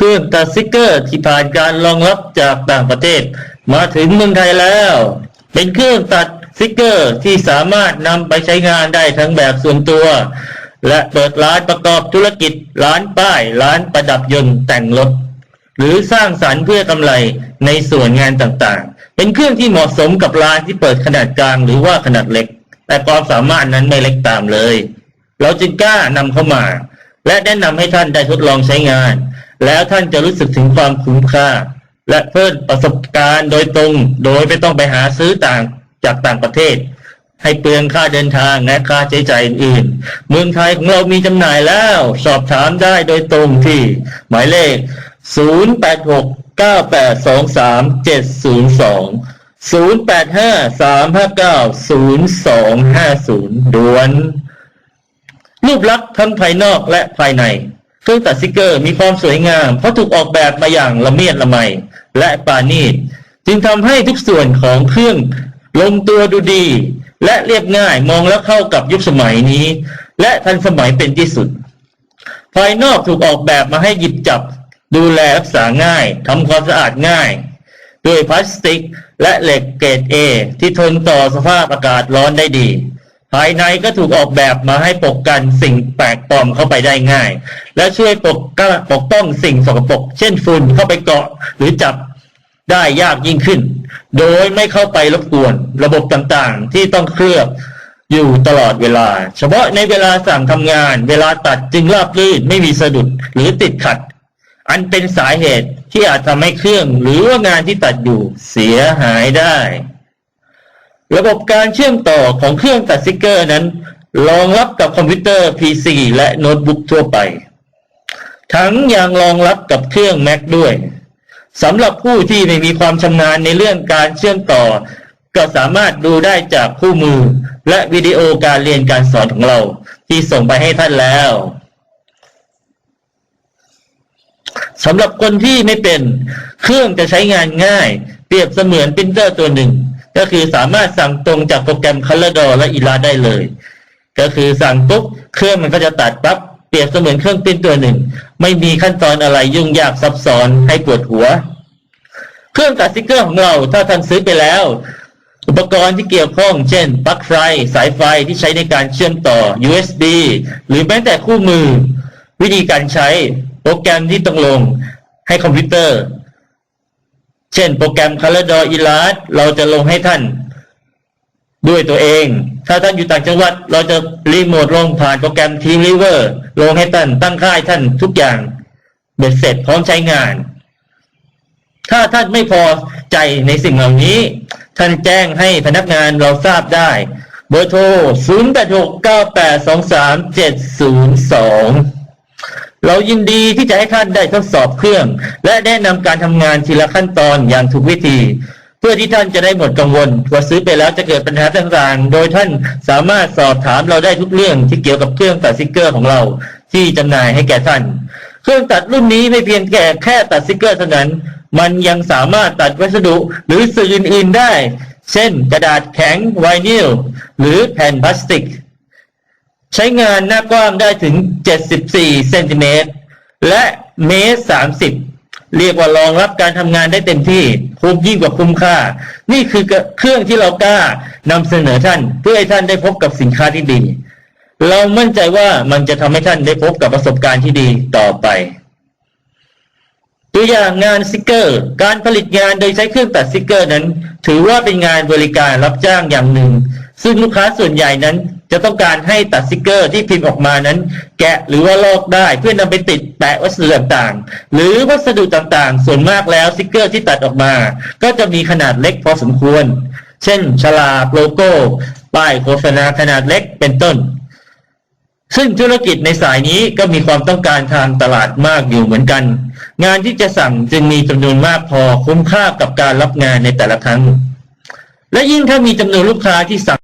เครื่องตัดสติกเกอร์ที่ผ่านการรองรับจากต่างประเทศ มาถึงเมืองไทยแล้ว เป็นเครื่องตัดสติกเกอร์ที่สามารถนำไปใช้งานได้ทั้งแบบส่วนตัว และเปิดร้านประกอบธุรกิจ ร้านป้าย ร้านประดับยนต์แต่งรถหรือสร้างสรรค์เพื่อกำไรในส่วนงานต่างๆ เป็นเครื่องที่เหมาะสมกับร้านที่เปิดขนาดกลางหรือว่าขนาดเล็ก แต่ความสามารถนั้นไม่เล็กตามเลย เราจึงกล้านำเข้ามา และแนะนำให้ท่านได้ทดลองใช้งาน แล้วท่านจะรู้สึกถึงความคุ้มค่า และเพิ่มประสบการณ์โดยตรง โดยไม่ต้องไปหาซื้อต่างจากต่างประเทศ ให้เปลืองค่าเดินทางและค่าใช้จ่ายอื่นๆ เมืองไทยของเรามีจำหน่ายแล้ว สอบถามได้โดยตรงที่ หมายเลข 086 9823 702 085 359 0250 ด่วน รูปลักษณ์ทั้งภายนอกและภายใน เครื่องตัดสติกเกอร์มีความสวยงาม เพราะถูกออกแบบมาอย่างละเมียดละไมและปราณีตจึงทำให้ทุกส่วนของเครื่องลงตัวดูดี และเรียบง่ายมองแล้วเข้ากับยุคสมัยนี้ และทันสมัยเป็นที่สุด ภายนอกถูกออกแบบมาให้หยิบจับ ดูแลรักษาง่ายทำความสะอาดง่ายด้วยพลาสติกและเหล็กเกรด A ที่ทนต่อสภาพอากาศร้อนได้ดี ภายในก็ถูกออกแบบมาให้ปกกันสิ่งแปลกปลอมเข้าไปได้ง่าย และช่วยปกกปกป้องสิ่งสกปรกเช่นฝุ่นเข้าไปเกาะหรือจับได้ยากยิ่งขึ้น โดยไม่เข้าไปรบกวนระบบต่างๆ ที่ต้องเคลือบอยู่ตลอดเวลา เฉพาะในเวลาสั่งทำงาน เวลาตัดจึงราบรื่นไม่มีสะดุดหรือติดขัด อันเป็นสาเหตุที่อาจทำให้เครื่องหรือว่างานที่ตัดอยู่เสียหายได้ ระบบการเชื่อมต่อของเครื่องตัดสติกเกอร์นั้น รองรับกับคอมพิวเตอร์ PC และโน้ตบุ๊กทั่วไป ทั้งยังรองรับกับเครื่อง Mac ด้วยสำหรับผู้ที่ไม่มีความชำนาญในเรื่องการเชื่อมต่อ ก็สามารถดูได้จากคู่มือ และวิดีโอการเรียนการสอนของเรา ที่ส่งไปให้ท่านแล้วสำหรับคนที่ไม่เป็นเครื่องจะใช้งานง่าย เปรียบเสมือนปรินเตอร์ตัวหนึ่ง ก็คือสามารถสั่งตรงจากโปรแกรม Color และ i l a ได้เลย ก็คือสั่งปุ๊บเครื่องมันก็จะตัดปั๊บเปรียบเสมือนเครื่องปริ้นตัวหนึ่ง ไม่มีขั้นตอนอะไรยุ่งยากซับซ้อนให้ปวดหัว เครื่องตัดสติกเกอร์ของเราถ้าท่านซื้อไปแล้ว อุปกรณ์ที่เกี่ยวข้อง เช่นปลั๊กไฟสายไฟที่ใช้ในการเชื่อมต่อ USB หรือแม้แต่คู่มือ วิธีการใช้โปรแกรมที่ต้องลงให้คอมพิวเตอร์ เช่นโปรแกรม ColorDaw Illustrator เราจะลงให้ท่าน ด้วยตัวเอง ถ้าท่านอยู่ต่างจังหวัด เราจะรีโมทลงผ่านโปรแกรม TeamViewer ลงให้ท่านตั้งค่ายท่านทุกอย่างเบ็ดเสร็จพร้อมใช้งาน ถ้าท่านไม่พอใจในสิ่งเหล่านี้ ท่านแจ้งให้พนักงานเราทราบได้ เบอร์โทร 0869823702 เรายินดีที่จะให้ท่านได้ทดสอบเครื่อง และแนะนำการทำงานทีละขั้นตอนอย่างถูกวิธี เพื่อที่ท่านจะได้หมดกังวลว่าซื้อไปแล้วจะเกิดปัญหาต่างๆ โดยท่านสามารถสอบถามเราได้ทุกเรื่องที่เกี่ยวกับเครื่องตัดสติกเกอร์ของเรา ที่จำหน่ายให้แก่ท่าน เครื่องตัดรุ่นนี้ไม่เพียงแค่แค่ตัดสติกเกอร์เท่านั้น มันยังสามารถตัดวัสดุหรือสื่ออื่นๆได้ เช่น กระดาษแข็งไวนิลหรือแผ่นพลาสติก ใช้งานหน้ากว้างได้ถึง 74 เซนติเมตร และเมตร 30 เรียกว่ารองรับการทำงานได้เต็มที่คุ้มยิ่งกว่าคุ้มค่า นี่คือเครื่องที่เรากล้านำเสนอท่าน เพื่อให้ท่านได้พบกับสินค้าที่ดี เรามั่นใจว่ามันจะทำให้ท่านได้พบกับประสบการณ์ที่ดีต่อไป ตัวอย่างงานสติกเกอร์ การผลิตงานโดยใช้เครื่องตัดสติกเกอร์นั้น ถือว่าเป็นงานบริการรับจ้างอย่างหนึ่ง ซึ่งลูกค้าส่วนใหญ่นั้น จะต้องการให้ตัดสติกเกอร์ที่พิมพ์ออกมานั้น แกะหรือว่าลอกได้เพื่อนำไปติดแปะวัสดุต่างๆ หรือวัสดุต่างๆ ส่วนมากแล้วสติกเกอร์ที่ตัดออกมา ก็จะมีขนาดเล็กพอสมควร เช่น ฉลากโลโก้ ป้ายโฆษณาขนาดเล็กเป็นต้น ซึ่งธุรกิจในสายนี้ก็มีความต้องการทางตลาดมากอยู่เหมือนกัน งานที่จะสั่งจึงมีจำนวนมากพอคุ้มค่ากับการรับงานในแต่ละครั้งและยิ่งถ้ามีจำนวนลูกค้าที่สั่ง